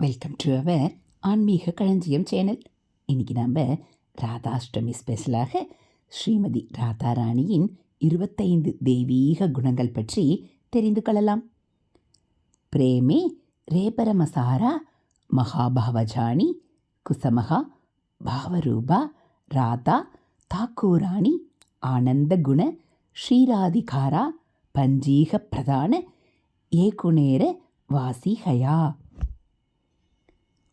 Welcome to our ஆன்மீக களஞ்சியம் channel இன்றைக்கி நாம் ராதாஷ்டமி ஸ்பெஷலாக ஸ்ரீமதி ராதாராணியின் இருபத்தைந்து தெய்வீக குணங்கள் பற்றி தெரிந்து கொள்ளலாம். பிரேமே ரேபரமசாரா மகாபாவஜானி குசமகா பாவரூபா ராதா தாக்கூராணி ஆனந்த குண ஷீராதிகாரா பஞ்சீக பிரதான ஏகுநேர வாசிஹயா.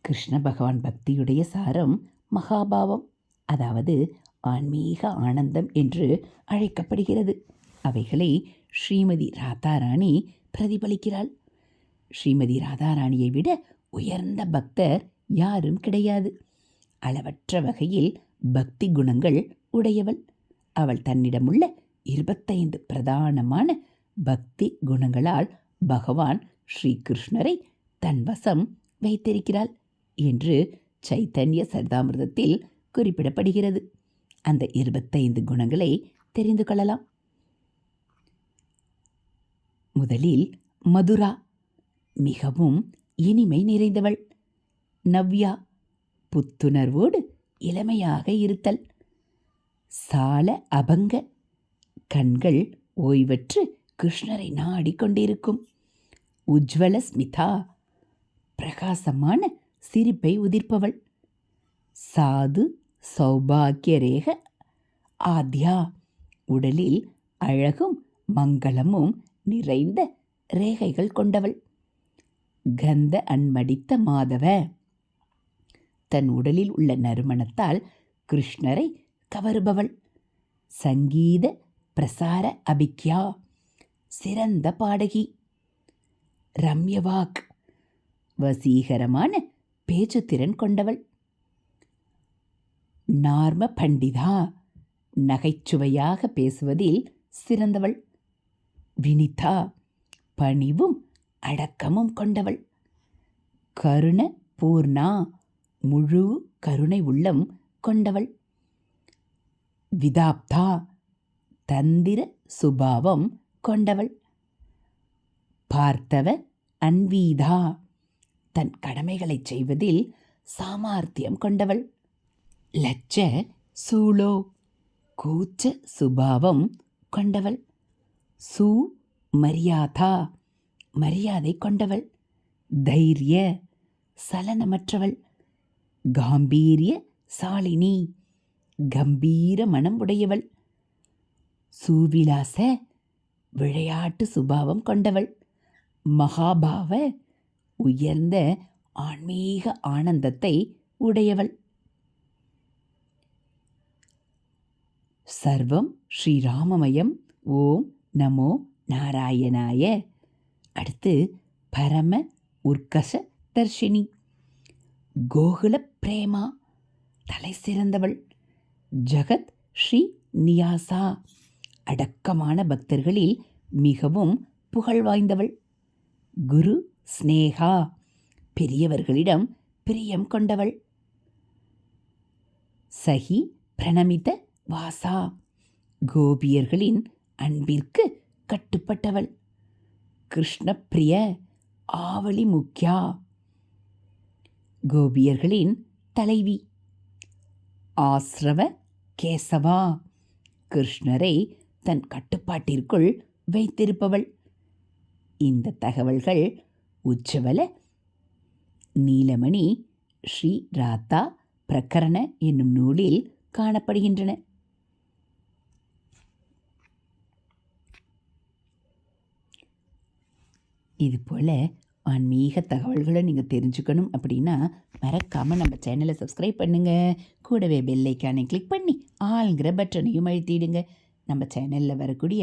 கிருஷ்ண பகவான் பக்தியுடைய சாரம் மகாபாவம் அதாவது ஆன்மீக ஆனந்தம் என்று அழைக்கப்படுகிறது. அவைகளை ஸ்ரீமதி ராதாராணி பிரதிபலிக்கிறாள். ஸ்ரீமதி ராதாராணியை விட உயர்ந்த பக்தர் யாரும் கிடையாது. அளவற்ற வகையில் பக்தி குணங்கள் உடையவள். அவள் தன்னிடமுள்ள இருபத்தைந்து பிரதானமான பக்தி குணங்களால் பகவான் ஸ்ரீகிருஷ்ணரை தன் வசம் வைத்திருக்கிறாள். என்று சைத்தன்ய சரிதாமிரதத்தில் குறிப்பிடப்படுகிறது. அந்த இருபத்தைந்து குணங்களை தெரிந்து கொள்ளலாம். முதலில் மதுரா மிகவும் இனிமை நிறைந்தவள். நவ்யா புத்துணர்வோடு இளமையாக இருத்தல். சால அபங்க கண்கள் ஓய்வற்று கிருஷ்ணரை நாடிக்கொண்டிருக்கும். உஜ்வல ஸ்மிதா பிரகாசமான சிரிப்பை உதிர்ப்பவள். சாது சௌபாகியரேக ஆத்யா உடலில் அழகும் மங்களமும் நிறைந்த ரேகைகள் கொண்டவள். கந்த அன்மடித்த மாதவ. தன் உடலில் உள்ள நறுமணத்தால் கிருஷ்ணரை கவருபவள். சங்கீத பிரசார அபிக்யா சிறந்த பாடகி. ரம்யவாக் வசீகரமான பேச்சுத்திறன் கொண்டவள். நார்ம பண்டிதா நகைச்சுவையாக பேசுவதில் சிறந்தவள். வினிதா பணிவும் அடக்கமும் கொண்டவள். கருண பூர்ணா முழு கருணை உள்ளம் கொண்டவள். விதாப்தா தந்திர சுபாவம் கொண்டவள். பார்த்தவ அன்வீதா தன் கடமைகளைச் செய்வதில் சாமார்த்தியம் கொண்டவள். லட்ச சூளோ கூச்ச சுபாவம் கொண்டவள். சு மரியாதா மரியாதை கொண்டவள். தைரிய சலனமற்றவள். காம்பீரிய சாலினி கம்பீர மனம் உடையவள். சூவிலாச விளையாட்டு சுபாவம் கொண்டவள். மகாபாவ உயர்ந்த ஆன்மீக ஆனந்தத்தை உடையவள். சர்வம் ஸ்ரீராமமயம். ஓம் நமோ நாராயணாய. அடுத்து பரம உர்கச தர்ஷினி. கோகுல பிரேமா. தலை சிறந்தவள். ஜகத் ஸ்ரீ நியாசா. அடக்கமான பக்தர்களில் மிகவும் புகழ் வாய்ந்தவள். குரு ஸ்னேகா பெரியவர்களிடம் பிரியம் கொண்டவள். சஹி பிரணமித வாசா கோபியர்களின் அன்பிற்கு கட்டுப்பட்டவள். கிருஷ்ணப்பிரிய ஆவலி முக்கியா கோபியர்களின் தலைவி. ஆசிரவ கேசவா கிருஷ்ணரை தன் கட்டுப்பாட்டிற்குள் வைத்திருப்பவள். இந்த தகவல்கள் உச்சவல நீலமணி ஸ்ரீ ராதா பிரகரண என்னும் நூலில் காணப்படுகின்றன. இது போல் ஆன்மீக தகவல்களை நீங்கள் தெரிஞ்சுக்கணும் அப்படின்னா மறக்காமல் நம்ம சேனலை சப்ஸ்கிரைப் பண்ணுங்கள் கூடவே பெல்லைக்கானை கிளிக் பண்ணி ஆளுங்கிற பட்டனையும் அழுத்திடுங்க. நம்ம சேனலில் வரக்கூடிய